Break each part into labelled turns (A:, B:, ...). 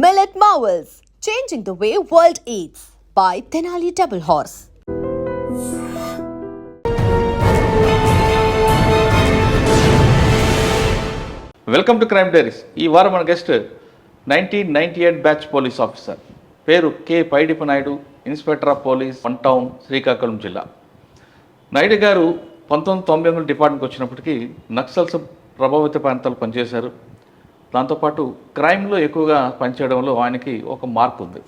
A: Millet Marvels, changing the way world eats by Tenali Double Horse.
B: Welcome to crime diaries ఈ వారం మన guest nineteen ninety eight batch police officer పేరు K Paidipa Naidu inspector of police one town Srikakulam జిల్లా. నాయుడు గారు పంతొమ్మిది తొంభై ఎనిమిది డిపార్ట్మెంట్కి వచ్చినప్పటికీ నక్సల్స్ ప్రభావిత ప్రాంతాలు పనిచేశారు. దాంతోపాటు క్రైమ్లో ఎక్కువగా పనిచేయడంలో ఆయనకి ఒక మార్క్ ఉంది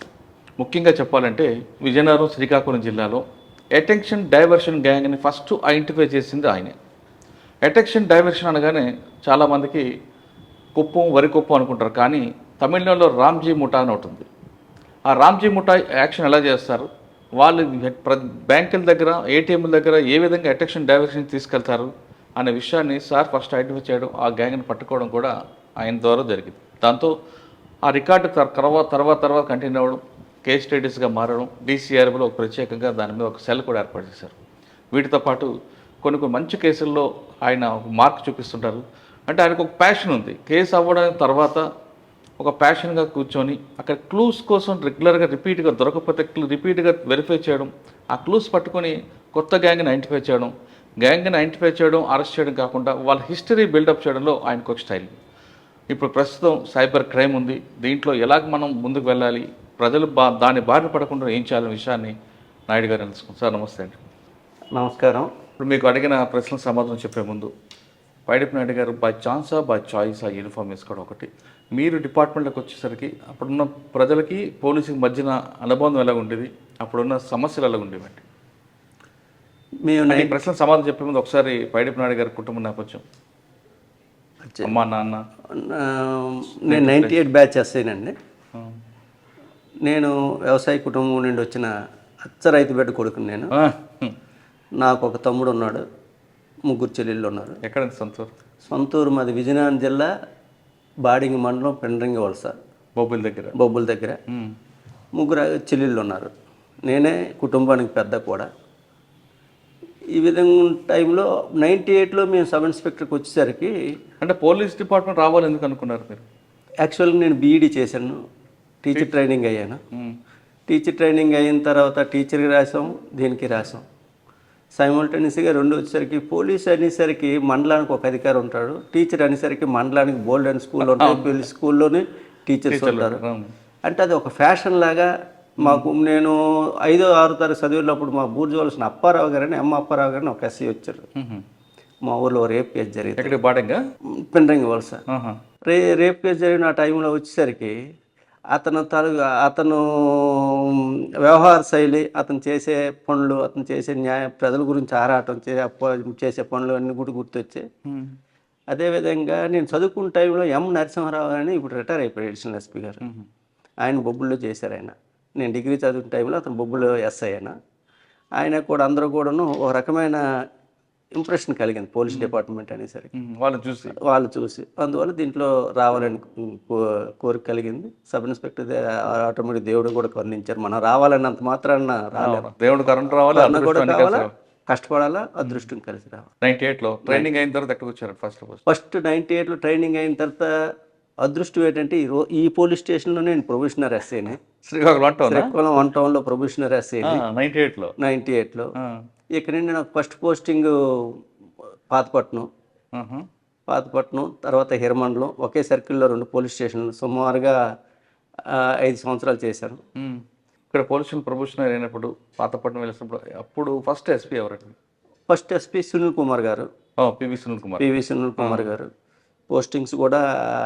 B: ముఖ్యంగా చెప్పాలంటే విజయనగరం శ్రీకాకుళం జిల్లాలో అటెన్షన్ డైవర్షన్ గ్యాంగ్ని ఫస్ట్ ఐడెంటిఫై చేసింది ఆయనే. అటెక్షన్ డైవర్షన్ అనగానే చాలామందికి కుప్పం వరి కుప్పం అనుకుంటారు కానీ తమిళనాడులో రామ్జీ ముఠా అని ఒకటి ఉంది. ఆ రామ్జీ ముఠా యాక్షన్ ఎలా చేస్తారు? వాళ్ళు బ్యాంకుల దగ్గర ఏటీఎంల దగ్గర ఏ విధంగా అటెక్షన్ డైవర్షన్ తీసుకెళ్తారు? అనే విషయాన్ని సార్ ఫస్ట్ ఐడెంటిఫై చేయడం ఆ గ్యాంగ్ని పట్టుకోవడం కూడా ఆయన ద్వారా జరిగింది. దాంతో ఆ రికార్డు తర్వాత తర్వాత తర్వాత కంటిన్యూ అవ్వడం కేస్ స్టడీస్గా మారడం డీసీఆర్బీలో ప్రత్యేకంగా దాని మీద ఒక సెల్ కూడా ఏర్పాటు చేశారు. వీటితో పాటు కొన్ని కొన్ని మంచి కేసుల్లో ఆయన ఒక మార్క్ చూపిస్తుంటారు. అంటే ఆయనకు ఒక ప్యాషన్ ఉంది. కేసు అవ్వడం తర్వాత ఒక ప్యాషన్గా కూర్చొని అక్కడ క్లూస్ కోసం రెగ్యులర్గా రిపీట్గా దొరకకపోతే రిపీట్గా వెరిఫై చేయడం ఆ క్లూస్ పట్టుకొని కొత్త గ్యాంగ్ని ఐడెంటిఫై చేయడం గ్యాంగ్ని ఐడెంటిఫై చేయడం అరెస్ట్ చేయడం కాకుండా వాళ్ళ హిస్టరీ బిల్డప్ చేయడంలో ఆయనకు ఒక స్టైల్ ఇప్పుడు ప్రస్తుతం సైబర్ క్రైమ్ ఉంది. దీంట్లో ఎలాగ మనం ముందుకు వెళ్ళాలి? ప్రజలు బా దాని బారిన పడకుండా ఏం చేయాలనే విషయాన్ని నాయుడు గారు తెలుసుకుంటాం సార్ నమస్తే అండి.
C: నమస్కారం.
B: ఇప్పుడు మీకు అడిగిన ప్రశ్నలకు సమాధానం చెప్పే ముందు పైడిపు నాయుడు గారు బై ఛాన్సా బై చాయిస్ ఆ యూనిఫామ్ వేసుకోవడం ఒకటి. మీరు డిపార్ట్మెంట్లోకి వచ్చేసరికి అప్పుడున్న ప్రజలకి పోలీసుకి మధ్యన అనుబంధం ఎలా ఉండేది? అప్పుడున్న సమస్యలు ఎలా ఉండేవండి?
C: మేము
B: ప్రశ్నలకు సమాధానం చెప్పే ముందు ఒకసారి పైడిపు నాయుడు గారి కుటుంబ నేపథ్యం. అమ్మా నాన్న.
C: నేను నైంటీ ఎయిట్ బ్యాచ్ ఎస్ఐనండి. నేను వ్యవసాయ కుటుంబం నుండి వచ్చిన అచ్చ రైతు బిడ్డ కొడుకుని నేను. నాకు ఒక తమ్ముడు ఉన్నాడు ముగ్గురు చెల్లెళ్ళు ఉన్నారు.
B: ఎక్కడండి సొంతూరు?
C: సొంతూరు మాది విజయనగరం జిల్లా బాడింగి మండలం పెండ్రింగి వలస.
B: బొబ్బుల దగ్గర.
C: బొబ్బుల దగ్గర. ముగ్గురు చెల్లెళ్ళు ఉన్నారు. నేనే కుటుంబానికి పెద్ద కూడా. ఈ విధంగా టైంలో నైంటీ ఎయిట్లో మేము సబ్ ఇన్స్పెక్టర్కి వచ్చేసరికి
B: అంటే పోలీస్ డిపార్ట్మెంట్ రావాలి ఎందుకు అనుకున్నారు మీరు?
C: యాక్చువల్గా నేను బీఈడీ చేశాను. టీచర్ ట్రైనింగ్ అయ్యాను. టీచర్ ట్రైనింగ్ అయిన తర్వాత టీచర్కి రాసాం దీనికి రాసాం. సైమల్టేనియస్గా రెండు వచ్చేసరికి పోలీస్ అనేసరికి మండలానికి ఒక అధికారి ఉంటాడు. టీచర్ అనేసరికి మండలానికి బోల్డ్ అండ్ స్కూల్ ఉంటాయి. పోలీస్ స్కూల్లోనే టీచర్స్ ఉంటారు. అంటే అది ఒక ఫ్యాషన్ లాగా మాకు నేను ఐదో ఆరు తరగతి చదివేటప్పుడు మా బూర్జువలసిన అప్పారావు గారని అమ్మ అప్పారావు గారిని ఒక ఎస్సీ వచ్చారు. మా ఊర్లో రేప్ కేసు జరిగింది
B: బాడంగా
C: పెండ్రంగి వలస. రే రేప్ కేసు జరిగిన ఆ టైంలో వచ్చేసరికి అతను తలు అతను వ్యవహార శైలి అతను చేసే పనులు అతను చేసే న్యాయ ప్రజల గురించి ఆరాటం చే అప్ప- చేసే పనులు అన్నీ కూడా గుర్తొచ్చాయి
B: హ్మ్.
C: అదేవిధంగా నేను చదువుకున్న టైంలో ఎం నరసింహారావు అని ఇప్పుడు రిటైర్ అయిపోయాడు ఎడిషనల్ ఎస్పీ గారు. ఆయన బొబ్బుల్లో చేశారు ఆయన నేను డిగ్రీ చదువుకున్న టైంలో అతను బొబ్బుల్లో ఎస్ఐ ఆయన ఆయన కూడా అందరూ కూడాను ఒక రకమైన ఇంప్రెషన్ కలిగింది పోలీస్ డిపార్ట్మెంట్ అనేసరికి.
B: హ్మ్. వాళ్ళని చూసి.
C: వాళ్ళు చూసి. అందువల్ల దీంట్లో రావాలని కోరిక కలిగింది. సబ్ ఇన్స్పెక్టర్ ఆటోమేటిక్ దేవుడు కూడా కరుణించారు. మనం రావాలన్నంత మాత్రాన రాలేము
B: దేవుడు కరెంట్ రావాలి
C: అన్న కూడా కావాలా కష్టపడాలా అదృష్టం కలిసి రావాలి.
B: నైన్టీ ఎయిట్లో ట్రైనింగ్ అయిన తర్వాత ఎక్కడికి వచ్చారు ఫస్ట్ ఫస్ట్
C: ఫస్ట్ నైంటీ ఎయిట్లో ట్రైనింగ్ అయిన తర్వాత అదృష్టం ఏంటంటే ఈ రో ఈ పోలీస్ స్టేషన్లో నేను ప్రొబిషనర్ ఎస్ఐని.
B: శ్రీకాకుళం అంటావు
C: శ్రీకాకుళం వన్ టౌన్లో ప్రొబిషనర్ ఎస్ఐని.
B: నైన్టీ
C: ఎయిట్లో ఎయిట్లో. ఇక్కడ నుండి నాకు ఫస్ట్ పోస్టింగ్ పాతపట్నం. పాతపట్నం తర్వాత హిరమండలం ఒకే సర్కిల్లో రెండు పోలీస్ స్టేషన్లు సుమారుగా ఐదు సంవత్సరాలు చేశాను
B: హ్మ్. ఇక్కడ పోలీసులు ప్రొఫెషనల్ అయినప్పుడు పాతపట్నం వెళ్ళినప్పుడు అప్పుడు ఫస్ట్ ఎస్పీ ఎవరండి?
C: ఫస్ట్ ఎస్పీ సునీల్ కుమార్ గారు.
B: పివి సునీల్ కుమార్.
C: పివి సునీల్ కుమార్ గారు. పోస్టింగ్స్ కూడా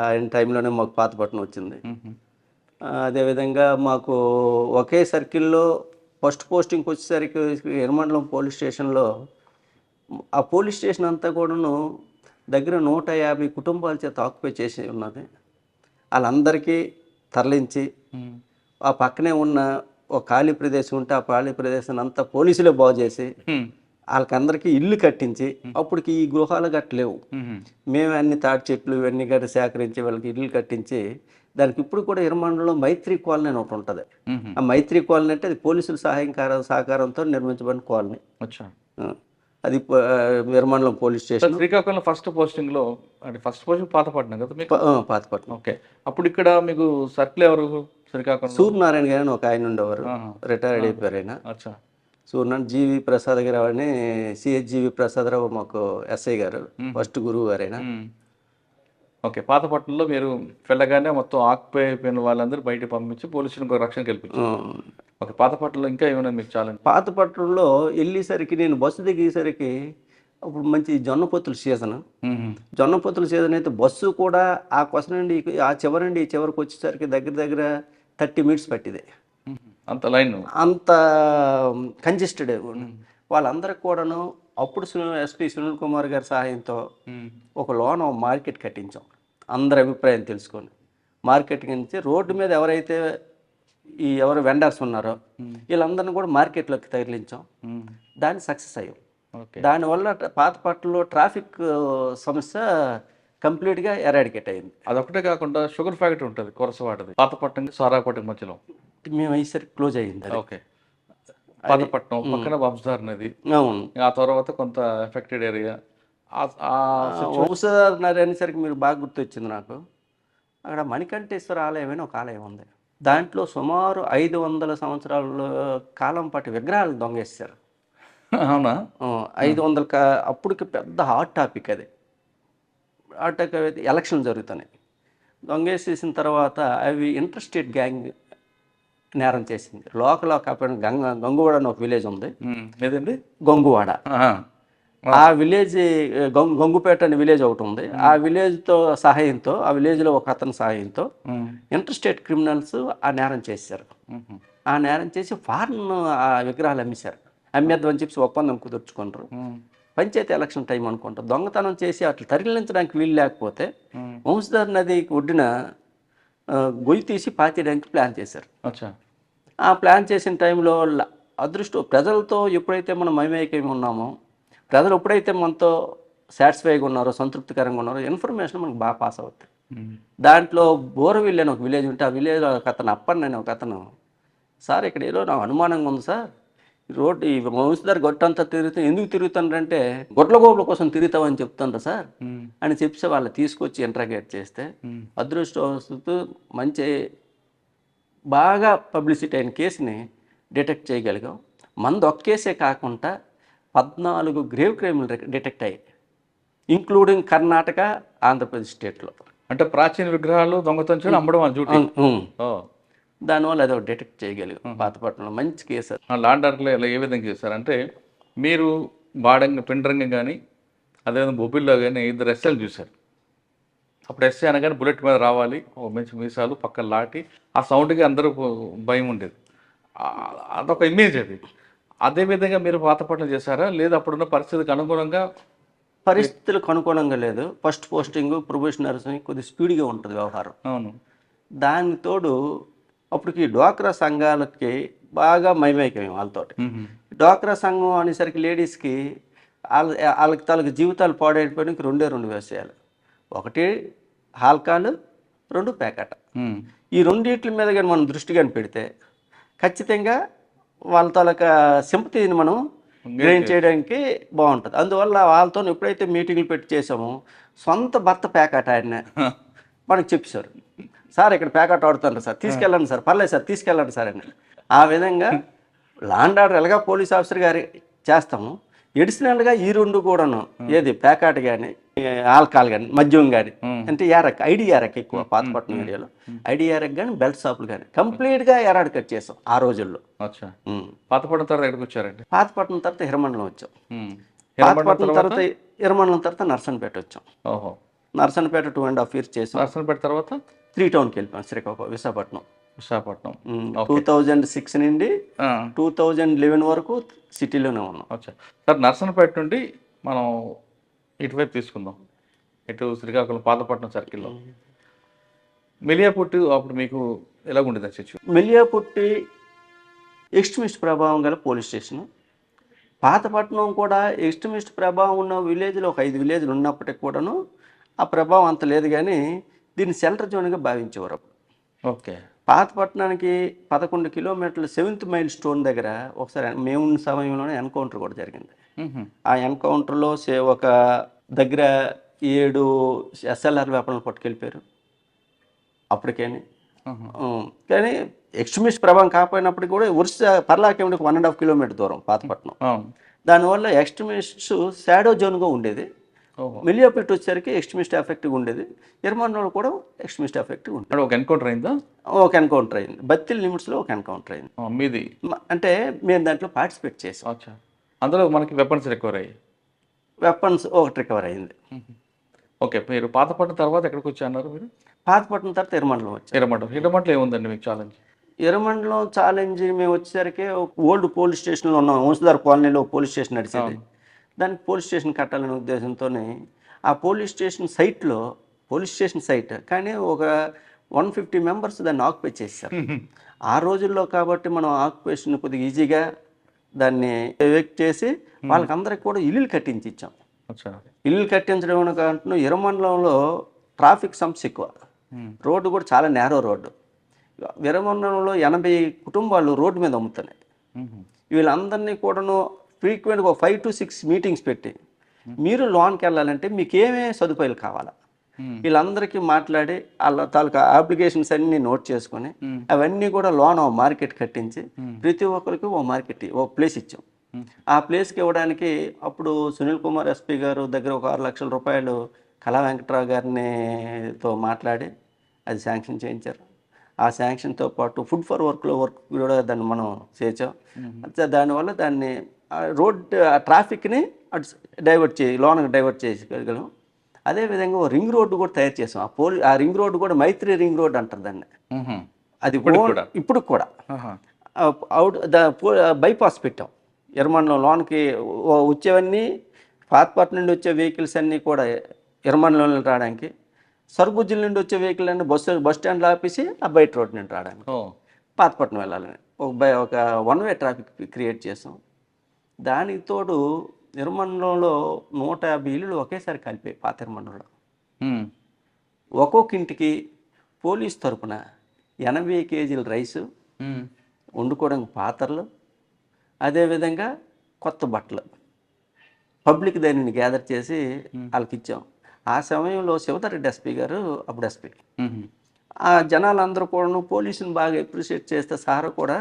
C: ఆయన టైంలోనే మాకు పాతపట్నం వచ్చింది అదేవిధంగా మాకు ఒకే సర్కిల్లో ఫస్ట్ పోస్టింగ్కి వచ్చేసరికి ఎర్మండలం పోలీస్ స్టేషన్లో ఆ పోలీస్ స్టేషన్ అంతా కూడాను దగ్గర నూట యాభై కుటుంబాల చేత ఆక్యుపై చేసి ఉన్నది వాళ్ళందరికీ తరలించి. ఆ పక్కనే ఉన్న ఒక ఖాళీ ప్రదేశం ఉంటే ఆ ఖాళీ ప్రదేశాన్ని అంతా పోలీసులే బాగు చేసి. వాళ్ళకందరికీ ఇల్లు కట్టించి అప్పటికి ఈ గృహాలు కట్టలేవు.
B: మ్మ్.
C: అన్ని తాటి చెట్లు ఇవన్నీ గట్టి సేకరించి వాళ్ళకి ఇల్లు కట్టించి దానికి ఇప్పుడు కూడా ఇరమండలో మైత్రి కాలనీ అని ఒకటి ఉంటుంది. ఆ మైత్రి కాలనీ అంటే అది పోలీసుల సహాయకార సహకారంతో నిర్మించబడిన కాలనీ. అది Veeramandalam police station.
B: Srikakulam first పోస్టింగ్లో అంటే ఫస్ట్ పోస్టింగ్ పాతపట్నం కదా మీకు?
C: పాతపట్నం
B: ఓకే. అప్పుడు ఇక్కడ మీకు సర్కిల్ ఎవరు శ్రీకాకుళం
C: సూర్యనారాయణ గారు ఒక ఆయన ఉండేవారు. రిటైర్డ్ అయిపోయారు ఆయన.
B: అచ్చా
C: సూర్యనారాయణ జీవి ప్రసాద్ గారు అని సిహెచ్ జీవి ప్రసాదరావు మాకు ఎస్ఐ గారు ఫస్ట్ గురువు గారు ఆయన.
B: మ్మ్. ఓకే పాతపట్నంలో మీరు వెళ్ళగానే మొత్తం ఆక్యుపై అయిపోయిన వాళ్ళందరూ బయట పంపించి పోలీసులకు రక్షణ కల్పించారు. ఓకే పాతపట్నంలో ఇంకా ఏమైనా మీకు ఛాలెంజ్
C: పాతపట్నంలో వెళ్ళేసరికి నేను బస్సు దిగేసరికి అప్పుడు మంచి జొన్న పొత్తుల సీజన్. జొన్న పొత్తుల సీజన్ అయితే బస్సు కూడా ఆ కొస నుండి ఆ చివరి నుండి ఈ చివరికి వచ్చేసరికి దగ్గర దగ్గర థర్టీ మినిట్స్ పట్టింది.
B: అంత లైన్
C: అంత కంజెస్టెడ్ వాళ్ళందరికి కూడాను అప్పుడు ఎస్పి సునీల్ కుమార్ గారి సహాయంతో ఒక లోన్ మార్కెట్ కట్టించాం. అందరి అభిప్రాయం తెలుసుకొని. మార్కెట్ నుంచి రోడ్డు మీద ఎవరైతే ఈ ఎవరు వెండర్స్ ఉన్నారో వీళ్ళందరిని కూడా మార్కెట్లోకి తగిలించాం దాన్ని సక్సెస్ అయ్యాం. దానివల్ల ట- పాతపట్నంలో ట్రాఫిక్ సమస్య కంప్లీట్గా ఎరాడికేట్ అయింది.
B: అదొకటే కాకుండా షుగర్ ఫ్యాక్టరీ ఉంటుంది కొరసవాడది పాతపట్నం సారాపట్నం మధ్యలో.
C: మేము అయ్యేసరికి క్లోజ్ అయ్యింది.
B: ఓకే. పాతపట్నం పక్కన వంశధార నది.
C: అవును.
B: ఆ తర్వాత కొంత ఎఫెక్టెడ్ ఏరియా
C: వంశధారన్నారు అనేసరికి మీరు బాగా గుర్తొచ్చింది నాకు. అక్కడ మణికంఠేశ్వర ఆలయం అని ఒక ఆలయం ఉంది. దాంట్లో సుమారు ఐదు వందల సంవత్సరాల కాలం పాటు విగ్రహాలు దొంగేస్తారు.
B: అవునా?
C: ఐదు వందల అప్పటికి పెద్ద హాట్ టాపిక్ అది. టాపిక్ అయితే ఎలక్షన్ జరుగుతున్నాయి దొంగేసేసిన తర్వాత అవి ఇంటర్ స్టేట్ గ్యాంగ్ నేరం చేసింది లోకల్ ఒక గంగ గంగువాడ అని ఒక విలేజ్ ఉంది.
B: ఏదండి
C: గంగువాడ. ఆ విలేజ్ గంగు గంగుపేట అనే విలేజ్ ఒకటి ఉంది ఆ విలేజ్తో సహాయంతో ఆ విలేజ్లో ఒక అతని సహాయంతో. ఇంటర్ స్టేట్ క్రిమినల్స్ ఆ నేరం చేశారు. ఆ నేరం చేసి ఫారెన్ ఆ విగ్రహాలు అమ్మేశారు అమ్మేద్దామని చెప్పి ఒప్పందం కుదుర్చుకుంటారు. పంచాయతీ ఎలక్షన్ టైం అనుకుంటా. దొంగతనం చేసి అట్లా తరలించడానికి వీలు లేకపోతే. వంశధార నదికి ఒడ్డున గొయ్యి తీసి పాతేయడానికి ప్లాన్ చేశారు.
B: అచ్చా.
C: ఆ ప్లాన్ చేసిన టైంలో అదృష్టం ప్రజలతో ఎప్పుడైతే మనం మైమేకం ఉన్నామో ప్రజలు ఎప్పుడైతే మనతో సాటిస్ఫైగా ఉన్నారో సంతృప్తికరంగా ఉన్నారో ఇన్ఫర్మేషన్ మనకు బాగా పాస్ అవుతుంది. దాంట్లో బోరవిల్ అని ఒక విలేజ్ ఉంటే ఆ విలేజ్ ఒక అతను అప్పన్న అని ఒక అతను సార్ ఇక్కడ ఏదో నాకు అనుమానంగా ఉంది సార్. రోడ్డు ఈ వంశధార గొట్టంతా తిరుగుతా ఎందుకు తిరుగుతుండ్రంటే గొడ్ల గోపుల కోసం తిరుగుతామని చెప్తుండ్రు సార్. అని చెప్పి వాళ్ళు తీసుకొచ్చి ఇంట్రాగేట్ చేస్తే. అదృష్టవస్తు మంచి బాగా పబ్లిసిటీ అయిన కేసుని డిటెక్ట్ చేయగలిగాం. మంది ఒక్క కేసే కాకుండా పద్నాలుగు గ్రేవ్ క్రైమ్లు డిటెక్ట్ అయ్యాయి ఇంక్లూడింగ్ కర్ణాటక ఆంధ్రప్రదేశ్ స్టేట్లో
B: అంటే ప్రాచీన విగ్రహాలు దొంగతనం చేయడం అమ్మడం డ్యూటీ. ఓ.
C: దానివల్ల అదో డిటెక్ట్ చేయగలిగాం పాతపట్నంలో మంచి కేసు అది.
B: ఆ లాండ్ ఆర్డర్లో ఇలా ఏ విధంగా చేశారు? అంటే మీరు బాడంగ పిండ్రంగం కానీ అదేవిధంగా బొబ్బిల్లో కానీ ఇద్దరు ఎస్ఐలు చూశారు. అప్పుడు ఎస్ఐ అనగానే బుల్లెట్ మీద రావాలి ఓ మంచి మీసాలు పక్కన లాటి ఆ సౌండ్కి అందరూ భయం ఉండేది. అదొక ఇమేజ్ అది. అదే విధంగా మీరు పాతపట్నం చేశారా? లేదా అప్పుడున్న పరిస్థితికి అనుగుణంగా
C: పరిస్థితులకు అనుకూలంగా లేదు. ఫస్ట్ పోస్టింగ్ ప్రొబేషనర్స్ కొద్ది స్పీడ్గా ఉంటుంది వ్యవహారం.
B: అవును.
C: దాని తోడు అప్పటికి డ్వాక్రా సంఘాలకి బాగా మైమైకం వాళ్ళతోటి. డ్వాక్రా సంఘం అనేసరికి లేడీస్కి వాళ్ళ వాళ్ళకి తాలూకు జీవితాలు పాడైపోయడానికి రెండే రెండు విషయాలు ఒకటి హాల్కాలు రెండు
B: మ్మ్.
C: ఈ రెండిట్ల మీద కానీ మనం దృష్టి కానీ పెడితే ఖచ్చితంగా వాళ్ళ తాలూకా సింపతిని మనం గెయిన్ చేయడానికి బాగుంటుంది. అందువల్ల వాళ్ళతో ఎప్పుడైతే మీటింగ్లు పెట్టి చేసామో సొంత భర్త పేకాట ఆయన మనకు చెప్పారు సార్ ఇక్కడ పేకాట ఆడుతున్నారు సార్. తీసుకెళ్ళండి సార్. పర్లేదు సార్ తీసుకెళ్ళండి సార్ అని. ఆ విధంగా లాండ్ ఆర్డర్ ఎలాగా పోలీస్ ఆఫీసర్ గారి చేస్తాము. ఎడిషనల్గా ఈ రెండు కూడాను ఏది పేకాట కానీ ఆల్కహాల్ కానీ మద్యం కానీ అంటే యారక్ ఐడి యారక్ ఎక్కువ పాతపట్నం ఏరియాలో ఐడి యారక్ కానీ బెల్ట్ షాపులు కానీ కంప్లీట్గా ఎరాడ్ కట్ చేసాం ఆ రోజుల్లో.
B: పాతపట్నం తర్వాత ఎక్కడికి వచ్చారండి?
C: పాతపట్నం తర్వాత హిరమండలం వచ్చాం. పాతపట్నం తర్వాత? హిరమండలం తర్వాత నర్సన్పేట వచ్చాం.
B: ఓహో.
C: Narsanpeta two and half years చేసాం.
B: నర్సంపేట తర్వాత?
C: త్రీ టౌన్కి వెళ్ళిపోయాం Srikakulam Visakhapatnam.
B: Visakhapatnam.
C: Two thousand six నుండి. టూ థౌజండ్ లెవెన్ వరకు సిటీలోనే ఉన్నాం.
B: అచ్చా సార్ నర్సనపేట నుండి మనం ఇటువైపు తీసుకుందాం. ఇటు శ్రీకాకుళం పాతపట్నం సర్కిల్లో. మిలియాపుట్టు అప్పుడు మీకు ఎలా ఉండేది సిచ్యువేషన్
C: మెలియాపుట్టి ఎక్స్ట్రీమిస్ట్ ప్రభావం గల పోలీస్ స్టేషన్. పాతపట్నం కూడా ఎక్స్ట్రీమిస్ట్ ప్రభావం ఉన్న విలేజ్లో ఒక ఐదు విలేజ్లు ఉన్నప్పటికి కూడాను ఆ ప్రభావం అంత లేదు కానీ దీన్ని సెంటర్ జోన్గా భావించేవారు అప్పుడు.
B: ఓకే.
C: పాతపట్నానికి పదకొండు కిలోమీటర్లు సెవెంత్ మైల్ స్టోన్ దగ్గర ఒకసారి మేము ఉన్న సమయంలోనే ఎన్కౌంటర్ కూడా జరిగింది. ఆ ఎన్కౌంటర్లో సే ఒక దగ్గర ఏడు ఎస్ఎల్ఆర్ వేపలను పట్టుకెళ్ళిపోయారు. అప్పటికేని. కానీ ఎక్స్ట్రీమిస్ట్ ప్రభావం కాకపోయినప్పటికీ కూడా వరుస పర్లాకేమిడికి వన్ అండ్ హాఫ్ కిలోమీటర్ దూరం పాతపట్నం. దానివల్ల ఎక్స్ట్రీమిస్ట్స్ షాడో జోన్గా ఉండేది.
B: ఓహో.
C: మిలియోపిట్ వచ్చేసరికి ఎక్స్ట్రీమిస్ట్ ఎఫెక్ట్గా ఉండేది. ఇర్మాన్లో కూడా ఎక్స్ట్రీమిస్ట్ ఎఫెక్ట్గా ఉండేది.
B: ఒక ఎన్కౌంటర్ అయిందా?
C: ఒక ఎన్కౌంటర్ అయింది. బత్తిల్ లిమిట్స్లో ఒక ఎన్కౌంటర్ అయింది.
B: మీది?
C: అంటే మేము దాంట్లో పార్టిసిపేట్ చేసాం.
B: అందులో మనకి వెపన్స్ రికవర్ అయ్యాయి.
C: వెపన్స్ ఒకటి రికవర్ అయింది.
B: ఓకే మీరు పాతపట్నం తర్వాత ఎక్కడికి వచ్చి అన్నారు మీరు?
C: పాతపట్నం తర్వాత ఇరమండలం వచ్చాం.
B: హిరమండలం హిరమండలం ఏముందండి మీకు ఛాలెంజ్
C: ఇరమండలం ఛాలెంజ్ మేము వచ్చేసరికి ఓల్డ్ పోలీస్ స్టేషన్లో ఉన్నాం. వంశధార కాలనీలో పోలీస్ స్టేషన్ నడిచేది. దానికి పోలీస్ స్టేషన్ కట్టాలనే ఉద్దేశంతోనే ఆ పోలీస్ స్టేషన్ సైట్లో పోలీస్ స్టేషన్ సైట్ కానీ ఒక వన్ ఫిఫ్టీ మెంబర్స్ దాన్ని ఆక్యుపై చేశారు. ఆ రోజుల్లో కాబట్టి మనం ఆక్యుపేషన్ కొద్దిగా ఈజీగా దాన్ని ఎవెక్ట్ చేసి వాళ్ళకందరికి కూడా ఇల్లులు కట్టించి ఇచ్చాం.
B: అచ్చా.
C: ఇల్లు కట్టించడం కంటూ ఇరమండలంలో ట్రాఫిక్ సమస్య ఎక్కువ. రోడ్డు కూడా చాలా నేరో రోడ్డు. విరమండలంలో ఎనభై కుటుంబాలు రోడ్డు మీద అమ్ముతున్నాయి.
B: మ్మ్.
C: వీళ్ళందరినీ కూడాను ఫ్రీక్వెంట్గా ఒక ఫైవ్ టు సిక్స్ మీటింగ్స్ పెట్టి మీరు లోన్కి వెళ్ళాలంటే మీకు ఏమేమి సదుపాయాలు కావాలా?
B: మ్మ్.
C: వీళ్ళందరికీ మాట్లాడి వాళ్ళ తాలూకా అప్లికేషన్స్ అన్ని నోట్ చేసుకొని అవన్నీ కూడా లోన్ మార్కెట్ కట్టించి ప్రతి ఒక్కరికి ఓ మార్కెట్ ఓ ప్లేస్ ఇచ్చాం. ఆ ప్లేస్కి ఇవ్వడానికి అప్పుడు సునీల్ కుమార్ ఎస్పీ గారు దగ్గర ఒక ఆరు లక్షల రూపాయలు కళా వెంకట్రావు గారిని తో మాట్లాడి అది శాంక్షన్ చేయించారు. ఆ శాంక్షన్తో పాటు ఫుడ్ ఫర్ వర్క్లో వర్క్ కూడా దాన్ని మనం చేసాం అయితే దానివల్ల దాన్ని రోడ్ ఆ ట్రాఫిక్ని అటు డైవర్ట్ చేయి లోనకి డైవర్ట్ చేయగలం అదేవిధంగా ఓ రింగ్ రోడ్డు కూడా తయారు చేసాం. ఆ పోలి ఆ రింగ్ రోడ్డు కూడా మైత్రి రింగ్ రోడ్ అంటారు దాన్ని. అది? ఇప్పుడు కూడా. అవుట్ ద బైపాస్ పెట్టాం. ఎర్మన్లో లోన్కి వచ్చేవన్నీ పాతపట్నం నుండి వచ్చే వెహికల్స్ అన్నీ కూడా ఎర్మన్లో రావడానికి సర్బుజ్జుల నుండి వచ్చే వెహికల్ అన్ని బస్సు బస్ స్టాండ్లో ఆపేసి ఆ బయట రోడ్ నుండి రావడానికి. పాతపట్నం వెళ్ళాలని. ఒక బై ఒక వన్ వే ట్రాఫిక్ క్రియేట్ చేసాం. దానికి తోడు నిర్మండలంలో నూట యాభై ఇల్లులు ఒకేసారి కలిపాయి పాత నిర్మండలంలో. ఒక్కొక్క ఇంటికి పోలీస్ తరపున ఎనభై కేజీల రైసు. వండుకోవడానికి పాత్రలు అదేవిధంగా కొత్త బట్టలు పబ్లిక్ దానిని గ్యాదర్ చేసి వాళ్ళకి ఇచ్చాం ఆ సమయంలో శివధరెడ్డి ఎస్పీ గారు అప్పుడు ఎస్పీ. ఆ జనాలందరూ కూడా పోలీసుని బాగా అప్రిషియేట్ చేస్తే సార్ కూడా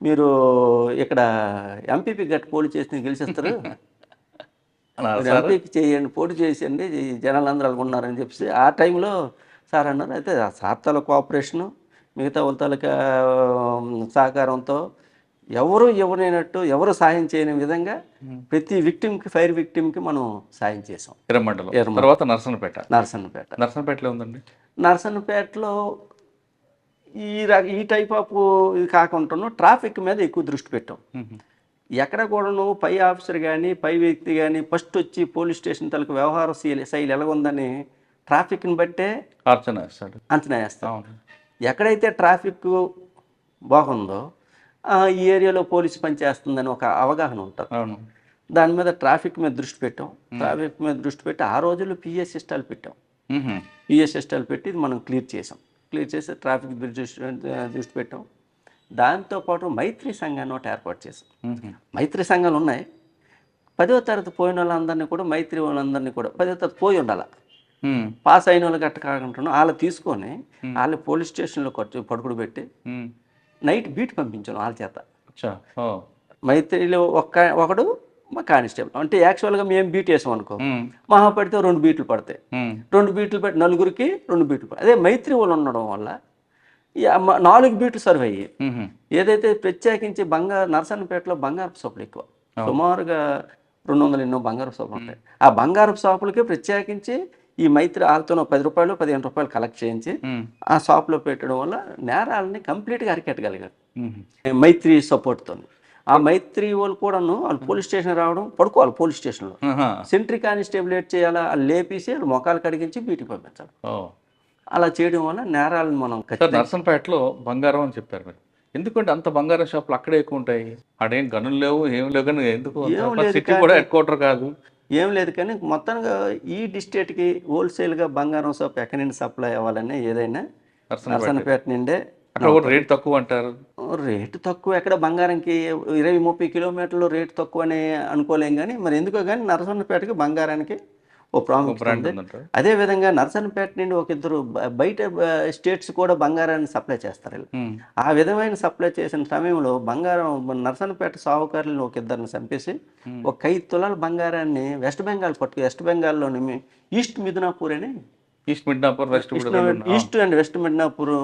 C: మీరు ఇక్కడ ఎంపీపీ గట్టి పోటీ చేసి గెలిచేస్తారు. ఎంపీకి చేయండి పోటీ చేసేయండి ఈ జనాలందరూ అలాగ ఉన్నారని చెప్పేసి ఆ టైంలో సార్ అన్నారు. అయితే సార్ తాలూకా కోఆపరేషను మిగతా వాళ్ళ తాలూకా సహకారంతో ఎవరు ఎవరైనట్టు ఎవరు సాయం చేయని విధంగా ప్రతి విక్టిమ్కి ఫైర్ విక్టిమ్కి మనం సాయం చేసాం
B: హిరమండలం. తర్వాత నర్సనపేట
C: నరసన్నపేట.
B: నర్సనపేటలో ఉందండి?
C: నరసన్నపేటలో ఈ ర- ఈ టైప్ ఆఫ్ ఇది కాకుండా ట్రాఫిక్ మీద ఎక్కువ దృష్టి పెట్టాం. ఎక్కడ కూడాను పై ఆఫీసర్ కానీ పై వ్యక్తి కానీ ఫస్ట్ వచ్చి పోలీస్ స్టేషన్ తలకు వ్యవహార శైలి శైలి ఎలా ఉందని ట్రాఫిక్ని బట్టే
B: అర్చన వేస్తాడు.
C: అంచనా వేస్తాం ఎక్కడైతే ట్రాఫిక్ బాగుందో ఈ ఏరియాలో పోలీసు పనిచేస్తుందని ఒక అవగాహన ఉంటుంది. దాని మీద ట్రాఫిక్ మీద దృష్టి పెట్టాం. ట్రాఫిక్ మీద దృష్టి పెట్టి ఆ రోజుల్లో పిఎస్ సిస్టాలు పెట్టాం. పిఎస్ సిస్టాలు పెట్టి ఇది మనం క్లియర్ చేసాం. క్లియర్ చేసి ట్రాఫిక్ దృష్టి దృష్టి పెట్టాం. దాంతోపాటు మైత్రి సంఘాన్ని ఒకటి ఏర్పాటు చేసాం. మైత్రి సంఘాలు ఉన్నాయి. పదో తరగతి పోయిన వాళ్ళందరినీ కూడా మైత్రి వాళ్ళందరినీ కూడా పదో తరగతి పోయి ఉండాలి. పాస్ అయిన వాళ్ళు గట్ట కాకుండా వాళ్ళు తీసుకొని వాళ్ళు పోలీస్ స్టేషన్లో పడుకుడు పెట్టి. నైట్ బీట్ పంపించాను వాళ్ళ చేత. మైత్రిలో ఒక్క ఒకడు మా కానిస్టేబుల్. అంటే యాక్చువల్గా మేము బీట్ వేసాం అనుకో. మహా పడితే రెండు బీట్లు పడతాయి. రెండు బీట్లు పెట్టి నలుగురికి రెండు బీట్లు పడతాయి. అదే మైత్రి వాళ్ళు ఉండడం వల్ల నాలుగు బీట్లు సర్వ్ అయ్యాయి. ఏదైతే ప్రత్యేకించి బంగారు నరసన్నపేటలో బంగారపు షాపులు ఎక్కువ. సుమారుగా రెండు వందలు ఎన్నో బంగారపు షాపులు ఉంటాయి. ఆ బంగారపు షాపులకి ప్రత్యేకించి ఈ మైత్రి వాళ్ళతో పది రూపాయలు పదిహేను రూపాయలు కలెక్ట్ చేయించి. ఆ షాప్లో పెట్టడం వల్ల నేరాలని కంప్లీట్గా అరికట్టగలిగారు. మైత్రి సపోర్ట్తో ఆ మైత్రి వాళ్ళు కూడాను వాళ్ళు పోలీస్ స్టేషన్ రావడం పడుకోవాలి పోలీస్ స్టేషన్లో. సెంట్రీ కానిస్టేబుల్ ఏట్ చేయాలా? వాళ్ళు లేపేసి వాళ్ళు మొఖాలు కడిగించి బీటికి పంపించాలి. అలా చేయడం వల్ల నేరాలను మనం
B: నర్సంపేటలో బంగారం అని చెప్పారు మీరు. ఎందుకంటే అంత బంగారం షాపులు అక్కడే ఎక్కువ ఉంటాయి. ఆడేం గనులు లేవు ఏం లేవు కానీ ఎందుకు? సిటీ కూడా హెడ్ క్వార్టర్ కాదు.
C: ఏం లేదు కానీ మొత్తంగా ఈ డిస్ట్రిక్ట్కి హోల్సేల్గా బంగారం షాప్ ఎక్కడి నుండి సప్లై అవ్వాలని ఏదైనా
B: నర్సంపేట.
C: నర్సన్నపేట నుండే
B: అక్కడ కూడా రేట్ తక్కువ అంటారు.
C: రేటు తక్కువ. ఎక్కడ బంగారంకి ఇరవై ముప్పై కిలోమీటర్లు రేటు తక్కువ అని అనుకోలేం కానీ మరి ఎందుకో కానీ నరసన్నపేటకి బంగారానికి ఓ ప్రాముఖ్యత ఉంది. అదే విధంగా నరసన్నపేట నుండి ఒక ఇద్దరు బయట స్టేట్స్ కూడా బంగారాన్ని సప్లై చేస్తారు. ఆ విధమైన సప్లై చేసిన సమయంలో బంగారం నరసన్నపేట సావుకారులను ఒక ఇద్దరిని చంపేసి ఒక ఐదు తులాల బంగారాన్ని వెస్ట్ బెంగాల్ పట్టుకు వెస్ట్ బెంగాల్లోని ఈస్ట్ మిదినాపూర్ అని
B: east Midnapore west.
C: East and west Midnapore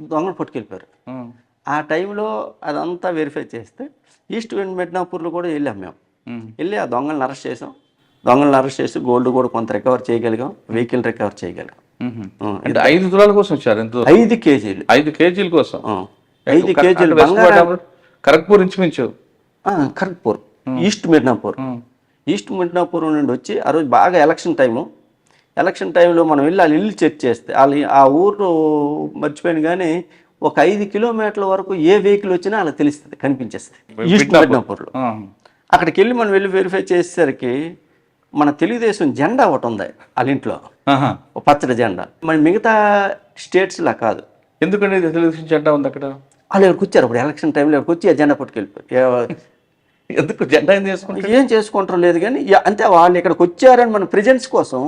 C: దొంగలు పట్టుకెళ్ళిపోయారు. ఆ. టైంలో అదంతా వెరిఫై చేస్తే ఈస్ట్ అండ్ మిడ్నాపూర్లో కూడా వెళ్ళాం మేము. వెళ్ళి ఆ దొంగలను అరెస్ట్ చేసాం. దొంగలను అరెస్ట్ చేసి గోల్డ్ కూడా కొంత రికవర్ చేయగలిగాం వెహికల్ రికవర్ చేయగలిగాం.
B: అంటే ఐదు తులాల కోసం వచ్చారు ఎంత
C: ఐదు కేజీలు.
B: ఐదు కేజీల కోసం.
C: ఐదు కేజీలు
B: ఖరగ్పూర్ ఇంచుమించు?
C: ఆ, ఖరగ్పూర్. ఈస్ట్ మిడ్నాపూర్. ఈస్ట్ మిడ్నాపూర్ నుండి వచ్చి ఆ రోజు బాగా ఎలక్షన్ టైము. ఎలక్షన్ టైంలో మనం వెళ్ళి వాళ్ళ ఇల్లు చెక్ చేస్తే వాళ్ళ ఆ ఊరు మర్చిపోయాను కానీ ఒక ఐదు కిలోమీటర్ల వరకు ఏ వెహికల్ వచ్చినా అలా తెలుస్తుంది కనిపించేస్తుంది. ఈస్ట్ మిడ్నాపూర్లో. అక్కడికి వెళ్ళి మనం వెళ్ళి వెరిఫై చేసేసరికి మన తెలుగుదేశం జెండా ఒకటి ఉంది వాళ్ళ ఇంట్లో. పచ్చడి జెండా. మరి మిగతా స్టేట్స్లా కాదు.
B: ఎందుకండి ఇది తెలుగుదేశం జెండా ఉంది అక్కడ?
C: వాళ్ళు ఇక్కడికి వచ్చారు అప్పుడు ఎలక్షన్ టైంలో ఇక్కడికి వచ్చి ఆ జెండా పట్టుకెళ్ళిపోయారు.
B: ఎందుకు జెండా ఏం చేసుకుంటారు
C: ఏం చేసుకుంటారో లేదు కానీ అంతే వాళ్ళు ఇక్కడికి వచ్చారని మన ప్రెజెన్స్ కోసం.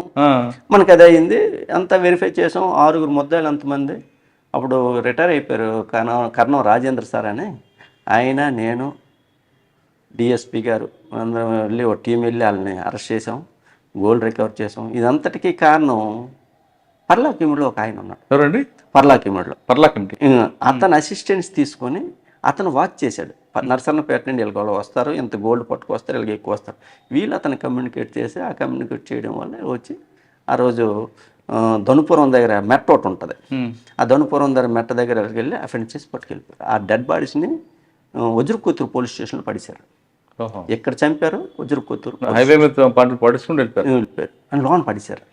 C: మనకు అది అయింది. అంతా వెరిఫై చేసాం. ఆరుగురు ముద్దాయిలు అంతమంది. అప్పుడు రిటైర్ అయిపోయారు కర్ణ కర్ణం రాజేంద్ర సార్ అని. ఆయన నేను డిఎస్పి గారు అందరం వెళ్ళి ఒక టీం వెళ్ళి వాళ్ళని అరెస్ట్ చేసాం. గోల్డ్ రికవర్ చేసాం. ఇదంతటికీ కారణం పర్లాకిముడిలో ఒక ఆయన ఉన్నాడు.
B: ఎవరండి?
C: పర్లాకిముడిలో
B: పర్లాకంటి
C: అతను అసిస్టెన్స్ తీసుకొని అతను వాచ్ చేశాడు. నరసన్నపేట నుండి వీళ్ళు వస్తారు. ఇంత గోల్డ్ పట్టుకొస్తారు వీళ్ళకి ఎక్కువ వస్తారు వీళ్ళు అతను కమ్యూనికేట్ చేసి ఆ కమ్యూనికేట్ చేయడం వల్ల వచ్చి ఆ రోజు ధనుపురం దగ్గర మెట్ట ఒకటి ఉంటుంది. ఆ ధనుపురం దగ్గర మెట్ట దగ్గర వెళ్ళి అఫెండ్ చేసి పట్టుకెళ్ళిపోయారు. ఆ డెడ్ బాడీస్ని వజ్రకూతురు పోలీస్ స్టేషన్లో పడిశారు. ఎక్కడ చంపారు? వజ్రకూతురు
B: హైవే మీద పంటలు పడుచుకుంటూ వెళ్ళిపోయారు.
C: అని లోన్ పడిశారు.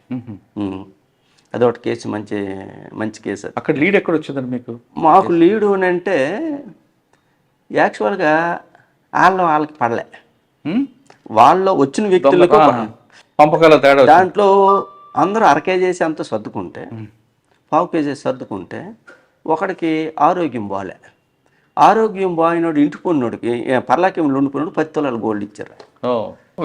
C: అదొకటి కేసు మంచి మంచి కేసు.
B: అక్కడ లీడ్ ఎక్కడ వచ్చిందండి మీకు?
C: మాకు లీడు అని అంటే యాక్చువల్గా వాళ్ళ వాళ్ళకి పడలే.
B: ఉమ్?
C: వాళ్ళలో వచ్చిన వ్యక్తులకు
B: పంపకాల తేడా.
C: దాంట్లో అందరూ అర కేజీసి అంత సర్దుకుంటే పావు కేజీ సర్దుకుంటే ఒకడికి ఆరోగ్యం బాలే. ఆరోగ్యం బాగినోడు ఇంటి పొన్నోడికి పర్లాక్యంలో ఉండిపోయినోడు పది తులాలు గోల్డ్ ఇచ్చారు.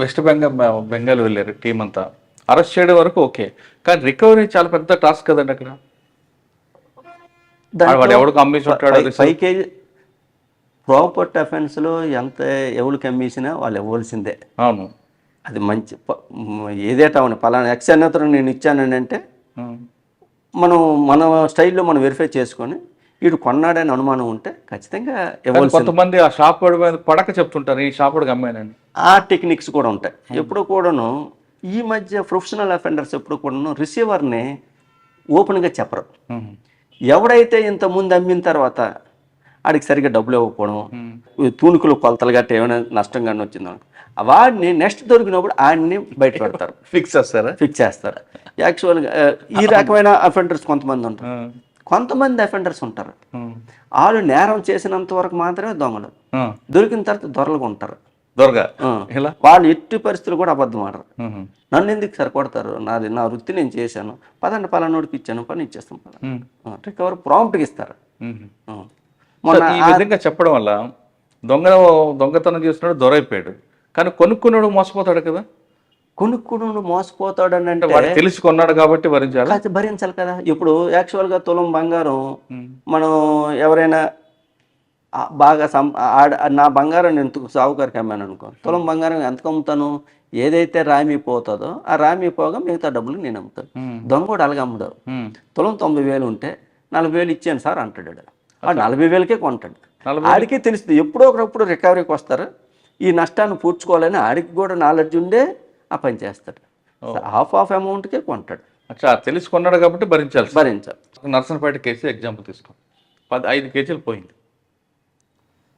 B: వెస్ట్ బెంగాల్ బెంగాల్ వెళ్ళారు టీం అంతా. అరెస్ట్ చేయడం వరకు ఓకే. కానీ రికవరీ చాలా పెద్ద టాస్క్ కదండి అక్కడ. వాడు ఎవడికి అమ్మేసి ఉంటాడో
C: ప్రాపర్టీ అఫెన్స్లో ఎంత ఎవరికి అమ్మేసినా వాళ్ళు ఇవ్వాల్సిందే.
B: అవును.
C: అది మంచి ఏదేటా అవును పలానా ఎక్స్ అన్నతను నేను ఇచ్చానని అంటే. మనం మన స్టైల్లో మనం వెరిఫై చేసుకొని వీడు కొన్నాడని అనుమానం ఉంటే ఖచ్చితంగా
B: కొంతమంది ఆ షాప్ మీద పడక చెప్తుంటారు ఈ షాప్ వాడికి అమ్మాయినని.
C: ఆ టెక్నిక్స్ కూడా ఉంటాయి. ఎప్పుడు కూడాను ఈ మధ్య ప్రొఫెషనల్ అఫెండర్స్ ఎప్పుడు కూడాను రిసీవర్ని ఓపెన్గా చెప్పరు. ఎవడైతే ఇంత ముందు అమ్మిన తర్వాత ఆడికి సరిగ్గా డబ్బులు ఇవ్వకపోవడం తూనుకులు కొలతలు గట్ట ఏమైనా నష్టం కానీ వచ్చిందో వాడిని నెక్స్ట్ దొరికినప్పుడు ఆడిని బయట పెడతారు.
B: ఫిక్స్ చేస్తారా?
C: ఫిక్స్ చేస్తారు. యాక్చువల్గా ఈ రకమైన అఫెండర్స్ కొంతమంది ఉంటారు. కొంతమంది అఫెండర్స్ ఉంటారు. వాళ్ళు నేరం చేసినంత వరకు మాత్రమే దొంగలు. దొరికిన తర్వాత దొరలుగా ఉంటారు
B: దొరగా?
C: వాళ్ళు ఎట్టి పరిస్థితులు కూడా అబద్ధం ఆడరు. నన్ను ఎందుకు సరికొడతారు? నాది నా వృత్తి నేను చేశాను. పదండి పలానోడికి ఇచ్చాను పని ఇచ్చేస్తాం. రికవర్ ప్రాంప్ట్గా ఇస్తారు.
B: ఈ విధంగా చెప్పడం వల్ల దొంగ దొంగతనం చేస్తున్నాడు దొరైపోయాడు. కానీ కొనుక్కున్నాడు మోసపోతాడు కదా?
C: కొనుక్కుడు మోసపోతాడని
B: అంటే
C: అంటే
B: వాడు తెలిసి కొన్నాడు కాబట్టి భరించాలి?
C: భరించాలి కదా. ఇప్పుడు యాక్చువల్గా తులం బంగారం. మనం ఎవరైనా బాగా సం ఆడ- నా బంగారం నేను సావుకారికి అమ్మాను అనుకో తులం బంగారం ఎంతకు అమ్ముతాను? ఏదైతే రామి పోతుందో ఆ రామి పోగా మిగతా డబ్బులు నేను అమ్ముతాను. దొంగ కూడా అలాగే అమ్ముదాం
B: ఉమ్.
C: తులం తొంభై వేలు ఉంటే నలభై వేలు ఇచ్చాను సార్ అంటాడు నలభై వేలకే కొంటాడు.
B: నలభై
C: ఆడికి తెలుస్తుంది ఎప్పుడో ఒకప్పుడు రికవరీకి వస్తారు. ఈ నష్టాన్ని పూడ్చుకోవాలని ఆడికి కూడా నాలెడ్జ్ ఉండే ఆ పని చేస్తాడు. హాఫ్ ఆఫ్ అమౌంట్కే కొంటాడు.
B: అచ్చా తెలిసి కొన్నాడు కాబట్టి భరించాలి
C: భరించాలి.
B: నర్సనపేట కేసు ఎగ్జాంపుల్ తీసుకో పది ఐదు కేజీలు పోయింది.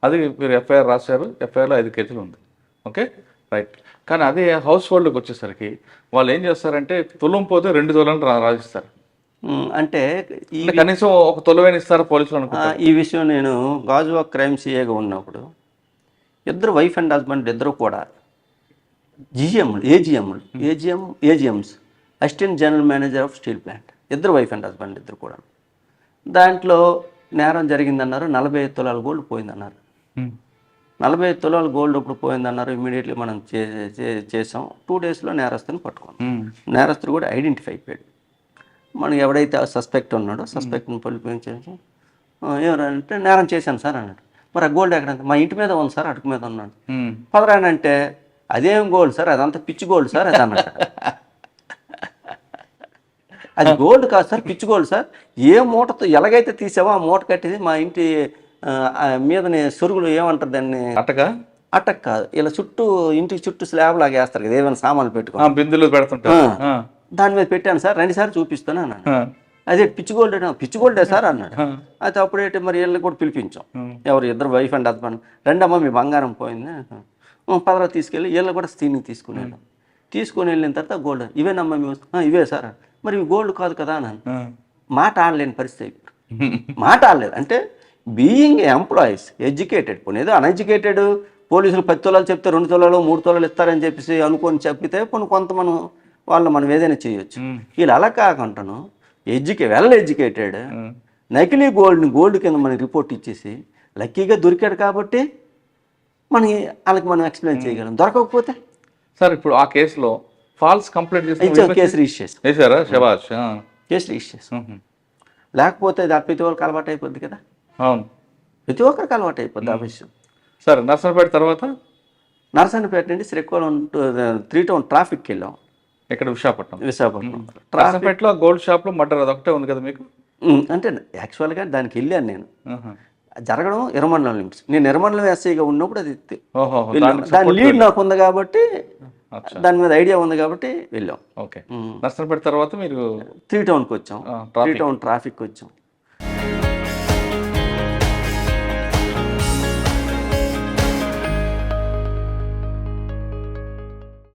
B: అది మీరు ఎఫ్ఐఆర్ రాశారు ఎఫ్ఐఆర్లో ఐదు కేజీలు ఉంది. ఓకే? రైట్. కానీ అదే హౌస్ హోల్డ్కి వచ్చేసరికి వాళ్ళు ఏం చేస్తారంటే తులం పోతే రెండు తులాలు రా రాజిస్తారు
C: అంటే ఈ
B: కనీసం ఒక తులమైన ఇస్తారు పోలీసులు
C: ఈ విషయం నేను గాజువా క్రైమ్ సిఏగా ఉన్నప్పుడు ఇద్దరు వైఫ్ అండ్ హస్బెండ్ ఇద్దరు కూడా జిఎంలు ఏజిఎంలు AGM AGMs assistant general manager of steel plant ఇద్దరు వైఫ్ అండ్ హస్బెండ్ ఇద్దరు కూడా. దాంట్లో నేరం జరిగిందన్నారు నలభై ఐదు తులాల గోల్డ్ పోయిందన్నారు. నలభై ఐదు తులాల గోల్డ్ ఇప్పుడు పోయిందన్నారు ఇమీడియట్లీ మనం చేసాం. టూ డేస్లో నేరస్తుని పట్టుకున్నాం. నేరస్తుడు కూడా ఐడెంటిఫై అయిపోయాడు. మనం ఎవడైతే సస్పెక్ట్ ఉన్నాడో సస్పెక్ట్ని పిలిపించేసి ఎవరంటే నేరం చేశాను సార్ అన్నాడు. మరి ఆ గోల్డ్ ఎక్కడ? మా ఇంటి మీద ఉంది సార్ అటుకు మీద ఉన్నాడు. పదరానంటే అదేం గోల్డ్ సార్ అదంతా పిచ్చి గోల్డ్ సార్ అది అన్నాడు. అది గోల్డ్ కాదు సార్ పిచ్చి గోల్డ్ సార్. ఏ మూటతో ఎలాగైతే తీసావో ఆ మూట కట్టేది మా ఇంటి మీదని సొరుగులు ఏమంటారు దాన్ని?
B: అట్టగా
C: అటక్ కాదు. ఇలా చుట్టూ ఇంటికి చుట్టూ స్లాబ్ లాగా వేస్తారు కదా ఏమైనా సామాన్లు పెట్టుకో
B: బిందులు పెడుతుంటారు. ఆ.
C: దాని మీద పెట్టాను సార్ రెండు సార్లు చూపిస్తాను అన్నాడు.
B: ఆ.
C: అదే పిచ్చి గోల్డ్ అంటే, పిచ్చి గోల్డే సార్ అన్నాడు. అయితే అప్పుడైతే మరి వీళ్ళని కూడా పిలిపించాం. ఎవరు ఇద్దరు వైఫ్ అండ్ హస్బెండ్. రెండమ్మ మీ బంగారం పోయింది. "ఉం, పదరా తీసుకెళ్ళి వీళ్ళు కూడా స్క్రీనింగ్ తీసుకుని వెళ్ళాం తీసుకుని వెళ్ళిన తర్వాత గోల్డ్. ఇవేనమ్మా మీ ఇవే సార్ మరి ఇవి గోల్డ్ కాదు కదా అన్నాను. మాట ఆడలేని పరిస్థితి. మాట ఆడలేదు. అంటే బీయింగ్ ఎంప్లాయీస్ ఎడ్యుకేటెడ్ పోనీ ఏదో అన్ఎడ్యుకేటెడ్ పోలీసులు పది తులాలు చెప్తే రెండు తులాలు మూడు తులాలు ఇస్తారని చెప్పేసి అనుకొని చెప్పితే పోనీ కొంత మనం వాళ్ళు మనం ఏదైనా చేయొచ్చు. వీళ్ళు అలా కాకుండాను ఎడ్యుకే వెల్ ఎడ్యుకేటెడ్ నకిలీ గోల్డ్ని గోల్డ్ కింద మనకి రిపోర్ట్ ఇచ్చేసి లక్కీగా దొరికాడు కాబట్టి మనకి వాళ్ళకి మనం ఎక్స్ప్లెయిన్ చేయగలం. దొరకకపోతే?
B: సార్ ఇప్పుడు ఆ కేసులో ఫాల్స్ కంప్లైంట్ చేసిన
C: కేసు రిజిస్టర్
B: శబాష్ ఆ.
C: Case register. లేకపోతే అది ప్రతి ఒక్కరికి అలవాటు అయిపోద్ది కదా?
B: అవును.
C: ప్రతి ఒక్కరికి అలవాటు అయిపోద్ది ఆ విషయం.
B: సార్ నర్సంపేట తర్వాత?
C: నరసన్నపేట నుండి శ్రీకాకుళం త్రీ టౌన్ ట్రాఫిక్కి వెళ్ళాం.
B: ఇక్కడ విశాఖపట్నం?
C: విశాఖపట్నం.
B: నర్సంపేటలో గోల్డ్ షాప్లో మర్డర్ అదొకటే ఉంది కదా మీకు?
C: అంటే యాక్చువల్గా దానికి వెళ్ళాను నేను. జరగడం ఇరమండలం లిమిట్స్ నేను ఇరమండలం ఎస్ఐగా ఉన్నప్పుడు అది దాని లీడ్ నాకు ఉంది కాబట్టి. దాని మీద ఐడియా ఉంది కాబట్టి వెళ్ళాం.
B: ఓకే. నర్సంపేట తర్వాత మీరు
C: త్రీ టౌన్కి వచ్చాం. త్రీ టౌన్ ట్రాఫిక్ వచ్చాం.